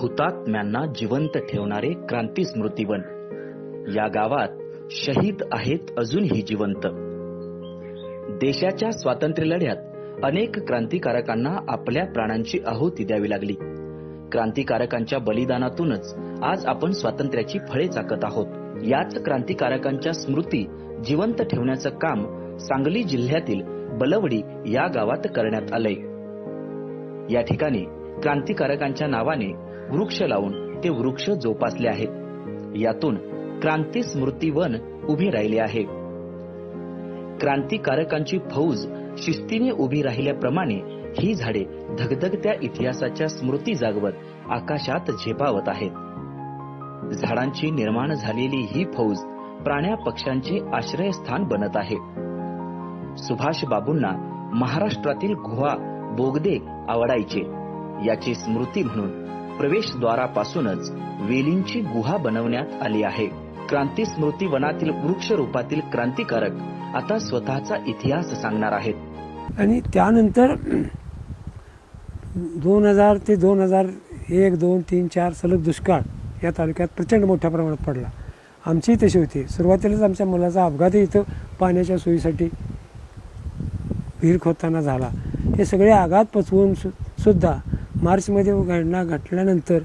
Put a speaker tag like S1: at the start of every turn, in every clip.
S1: हुतात्म्यांना जिवंत ठेवणारे क्रांती स्मृतिवन. या गावात शहीद आहेत अजूनही जिवंत. देशाच्या स्वातंत्र्य लढ्यात अनेक क्रांतिकारकांना आपल्या प्राणांची आहुती द्यावी लागली. क्रांतिकारकांच्या बलिदानातूनच आज आपण स्वातंत्र्याची फळे चाकत आहोत. याच क्रांतिकारकांच्या स्मृती जिवंत ठेवण्याचं काम सांगली जिल्ह्यातील बलवडी या गावात करण्यात आलंय. या ठिकाणी क्रांतिकारकांच्या नावाने वृक्ष लावून ते वृक्ष जोपासले आहेत. यातून क्रांती स्मृती वन उभी राहिले आहे. क्रांतिकारकांची फौज शिस्तीने उभी राहिल्याप्रमाणे ही झाडे धगधगत्या इतिहासाच्या स्मृती जागवत आकाशात झेपावत आहेत. झाडांची निर्माण झालेली ही फौज प्राण्या पक्ष्यांचे आश्रयस्थान बनत आहे. सुभाष बाबूंना महाराष्ट्रातील गुहा बोगदे आवडायचे. याची स्मृती म्हणून प्रवेशद्वारापासूनच वेलींची गुहा बनवण्यात आली आहे. क्रांती स्मृती वनातील वृक्ष रूपातील क्रांतिकारक आता स्वतःचा इतिहास सांगणार आहेत.
S2: आणि त्यानंतर दोन हजार ते दोन हजार एक दोन तीन चार सलग दुष्काळ या तालुक्यात प्रचंड मोठ्या प्रमाणात पडला. आमचीही तशी होती. सुरुवातीलाच आमच्या मुलाचा अपघातही इथं पाण्याच्या सोयीसाठी विहीर खोदताना झाला. हे सगळे आघात पचवून सु सुद्धा मार्चमध्ये घटना घटल्यानंतर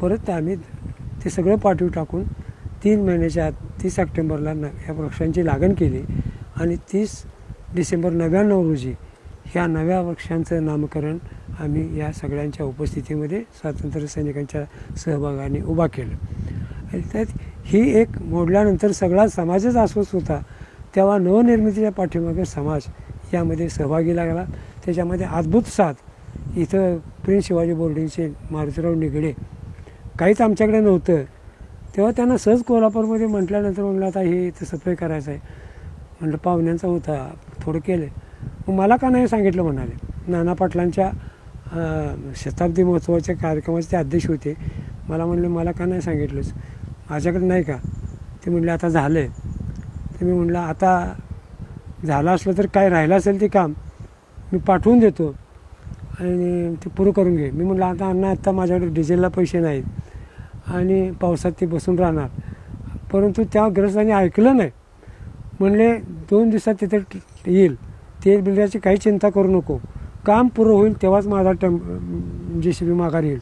S2: परत आम्ही ते सगळं पाठवू टाकून तीन महिन्याच्या आत तीस सप्टेंबरला न या वृक्षांची लागण केली आणि तीस डिसेंबर नव्याण्णव रोजी ह्या नव्या वृक्षांचं नामकरण आम्ही या सगळ्यांच्या उपस्थितीमध्ये स्वातंत्र्य सैनिकांच्या सहभागाने उभा केलं. आणि त्यात ही एक मोडल्यानंतर सगळा समाजच अस्वस्थ होता. तेव्हा नवनिर्मितीच्या पाठीमागे समाज यामध्ये सहभागी लागला. त्याच्यामध्ये अद्भुत साथ. इथं प्रिन्स शिवाजी बोर्डिंगचे मारुतीराव निगडे काहीच आमच्याकडे नव्हतं. तेव्हा त्यांना सहज कोल्हापूरमध्ये म्हटल्यानंतर म्हणलं आता हे इथं सफाई करायचं आहे. म्हटलं पाहुण्यांचा होता थोडं केलं मग मला का नाही सांगितलं म्हणाले. नाना पाटलांच्या शताब्दी महोत्सवाच्या कार्यक्रमाचे ते अध्यक्ष होते. मला म्हणले मला का नाही सांगितलंच माझ्याकडे नाही का? ते म्हणले आता झालं आहे तर मी म्हणलं आता झालं असलं तर काय राहिलं असेल ते काम मी पाठवून देतो. आणि ते पुरं करून घे. मी म्हटलं आता अण्णा आत्ता माझ्याकडे डिझेलला पैसे नाहीत आणि पावसात ते बसून राहणार. परंतु त्या ग्रस्तांनी ऐकलं नाही. म्हणले दोन दिवसात तिथे येईल. ते बिल्डरची काही चिंता करू नको. काम पुरं होईल तेव्हाच माझा टम जे म्हणजे सी बी माघार येईल.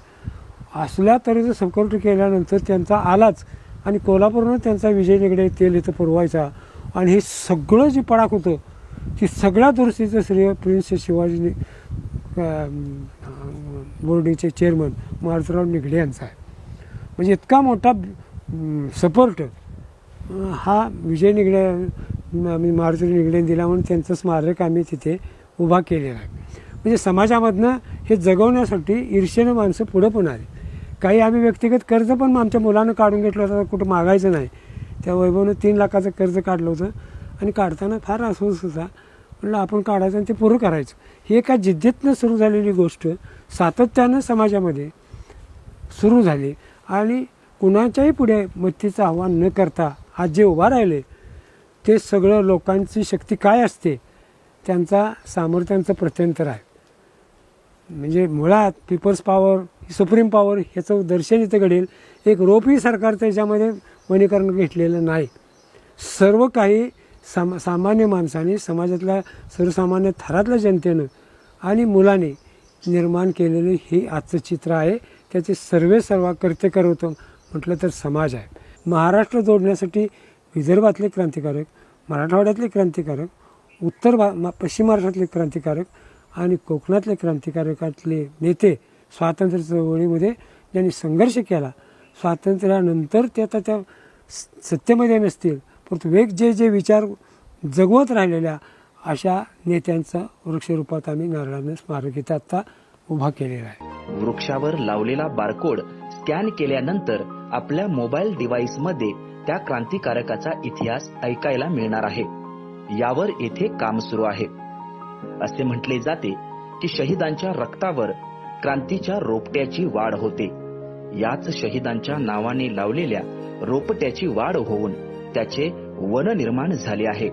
S2: असल्या तऱ्हेचं सपोर्ट केल्यानंतर त्यांचा आलाच आणि कोल्हापूरनं त्यांचा विजय निगडे तेल इथं पुरवायचा. आणि हे सगळं जे पडाक होतं ती सगळ्या दुरुस्तीचं श्रेय प्रिन्स शिवाजी बोर्डीचे चेअरमन मारुतराव निगडे यांचा आहे. म्हणजे इतका मोठा सपोर्ट हा विजय निगडे आम्ही मारुती निगडे दिला म्हणून त्यांचं स्मारक आम्ही तिथे उभा केलेला आहे. म्हणजे समाजामधनं हे जगवण्यासाठी ईर्षेनं माणसं पुढं पण आली. काही आम्ही व्यक्तिगत कर्ज पण आमच्या मुलानं काढून घेतलं होतं कुठं मागायचं नाही. त्या वैभवनं तीन लाखाचं कर्ज काढलं होतं. आणि काढताना फार अस्वस्थ होता. म्हणलं आपण काढायचं आणि ते पुरं करायचं. ही एका जिद्दीतनं सुरू झालेली गोष्ट सातत्यानं समाजामध्ये सुरू झाली. आणि कुणाच्याही पुढे मत्तीचं आव्हान न करता आज जे उभा राहिले ते सगळं लोकांची शक्ती काय असते त्यांचा सामर्थ्यांचं प्रत्यंतर आहे. म्हणजे मुळात पीपल्स पॉवर सुप्रीम पॉवर ह्याचं दर्शन इथं घडेल. एक रोपी सरकार त्याच्यामध्ये वनीकरण घेतलेलं नाही. सर्व काही साम सामान्य माणसाने समाजातल्या सर्वसामान्य थरातल्या जनतेनं आणि मुलाने निर्माण केलेलं हे आजचं चित्र आहे. त्याचे सर्वे सर्व कर्ते करवतो म्हटलं तर समाज आहे. महाराष्ट्र जोडण्यासाठी विदर्भातले क्रांतिकारक मराठवाड्यातले क्रांतिकारक उत्तर भा पश्चिम महाराष्ट्रातले क्रांतिकारक आणि कोकणातले क्रांतिकारकातले नेते स्वातंत्र्य चळवळीमध्ये ज्यांनी संघर्ष केला स्वातंत्र्यानंतर ते आता त्या स- सत्तेमध्ये नसतील. परंतु वेग जे जे विचार जगवत राहिलेल्या अशा नेत्यांचा वृक्षरूपात आम्ही नारळाने स्मारक इथं आत्ता उभा केलेला आहे.
S1: वृक्षावर लावलेला बारकोड स्कॅन केल्यानंतर आपल्या मोबाईल डिव्हाइसमध्ये त्या क्रांतिकारकाचा इतिहास ऐकायला मिळणार आहे. यावर येथे काम सुरू आहे. असे म्हटले जाते की शहीदांच्या रक्तावर क्रांतीच्या रोपट्याची वाढ होते. याच शहीदांच्या नावाने लावलेल्या रोपट्याची वाढ होऊन त्याचे वन निर्माण झाले आहे.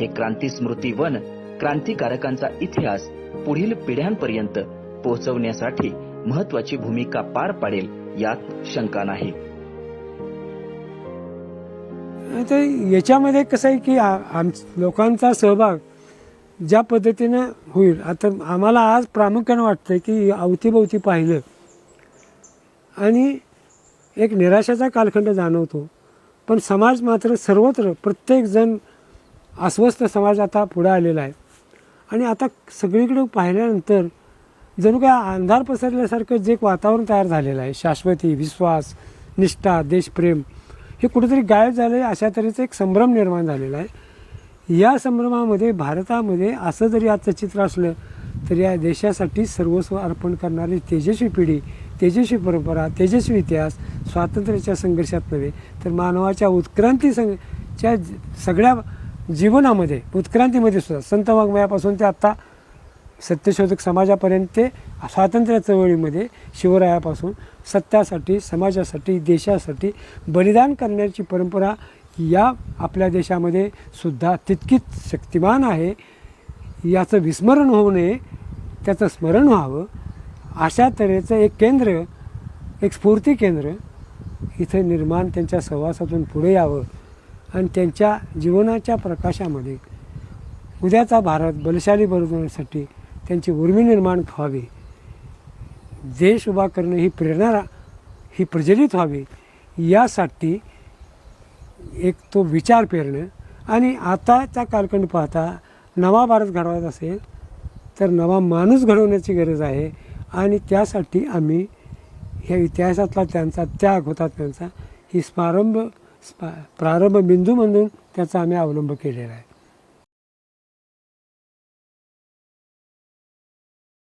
S1: हे क्रांती स्मृती वन क्रांतिकारकांचा इतिहास पुढील पिढ्यांपर्यंत पोहोचवण्यासाठी महत्वाची भूमिका पार पाडेल यात शंका नाही.
S2: आता याच्यामध्ये कसं आहे की आम लोकांचा सहभाग ज्या पद्धतीनं होईल आता आम्हाला आज प्रामुख्यानं वाटतं की अवतीभोवती पाहिलं. आणि एक निराशाचा कालखंड जाणवतो. पण समाज मात्र सर्वत्र प्रत्येकजण अस्वस्थ समाज आता पुढे आलेला आहे. आणि आता सगळीकडे पाहिल्यानंतर जणू काय अंधार पसरल्यासारखं जे एक वातावरण तयार झालेलं आहे शाश्वती विश्वास निष्ठा देशप्रेम हे कुठेतरी गायब झालं आहे अशा तऱ्हेचं एक संभ्रम निर्माण झालेला आहे. या संभ्रमामध्ये भारतामध्ये असं जरी आजचं चित्र असलं तर या देशासाठी सर्वस्व अर्पण करणारी तेजस्वी पिढी तेजस्वी परंपरा तेजस्वी इतिहास स्वातंत्र्याच्या संघर्षात नव्हे तर मानवाच्या उत्क्रांती संघ च्या सगळ्या जीवनामध्ये उत्क्रांतीमध्ये सुद्धा संत वाङ्मयापासून ते आत्ता सत्यशोधक समाजापर्यंत ते स्वातंत्र्य चळवळीमध्ये शिवरायापासून सत्यासाठी समाजासाठी देशासाठी बलिदान करण्याची परंपरा या आपल्या देशामध्ये सुद्धा तितकीच शक्तिमान आहे. याचं विस्मरण होऊ नये त्याचं स्मरण व्हावं. अशा तऱ्हेचं एक केंद्र एक स्फूर्ती केंद्र इथं निर्माण त्यांच्या सहवासातून पुढे यावं आणि त्यांच्या जीवनाच्या प्रकाशामध्ये उद्याचा भारत बलशाली बनवण्यासाठी त्यांची उर्मी निर्माण व्हावी. देश उभा करणं ही प्रेरणा ही प्रज्वलित व्हावी. यासाठी एक तो विचार पेरणं आणि आताचा कालखंड पाहता नवा भारत घडवायचा असेल तर नवा माणूस घडवण्याची गरज आहे. आणि त्यासाठी आम्ही ह्या इतिहासातला त्यांचा त्याग होता त्यांचा. ही स्मारंभ स्पा प्रारंभ बिंदू म्हणून त्याचा आम्ही अवलंब केलेला आहे.